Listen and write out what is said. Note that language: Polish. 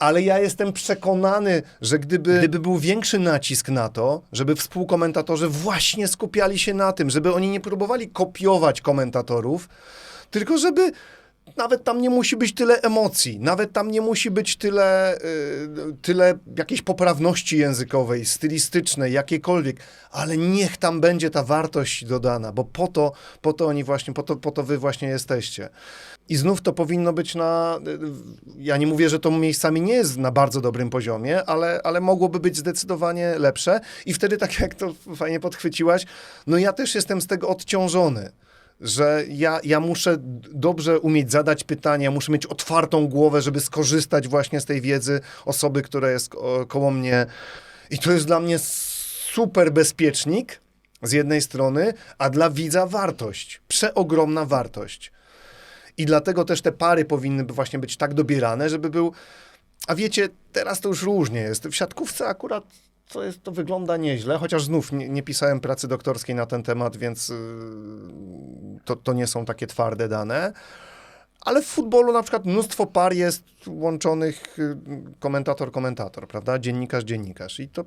Ale ja jestem przekonany, że gdyby, gdyby był większy nacisk na to, żeby współkomentatorzy właśnie skupiali się na tym, żeby oni nie próbowali kopiować komentatorów, tylko żeby nawet tam nie musi być tyle emocji, nawet tam nie musi być tyle, y, tyle jakiejś poprawności językowej, stylistycznej, jakiejkolwiek, ale niech tam będzie ta wartość dodana, bo po to, po to oni właśnie, po to, po to wy właśnie jesteście. I znów to powinno być na, y, ja nie mówię, że to miejscami nie jest na bardzo dobrym poziomie, ale, ale mogłoby być zdecydowanie lepsze i wtedy, tak jak to fajnie podchwyciłaś, no ja też jestem z tego odciążony że ja, ja muszę dobrze umieć zadać pytania, muszę mieć otwartą głowę, żeby skorzystać właśnie z tej wiedzy osoby, która jest ko- koło mnie. I to jest dla mnie super bezpiecznik z jednej strony, a dla widza wartość, przeogromna wartość. I dlatego też te pary powinny właśnie być tak dobierane, żeby był. A wiecie, teraz to już różnie jest. W siatkówce akurat to, jest, to wygląda nieźle, chociaż znów nie, nie pisałem pracy doktorskiej na ten temat, więc yy, to, to nie są takie twarde dane. Ale w futbolu na przykład mnóstwo par jest łączonych y, komentator-komentator, prawda? Dziennikarz-dziennikarz. I to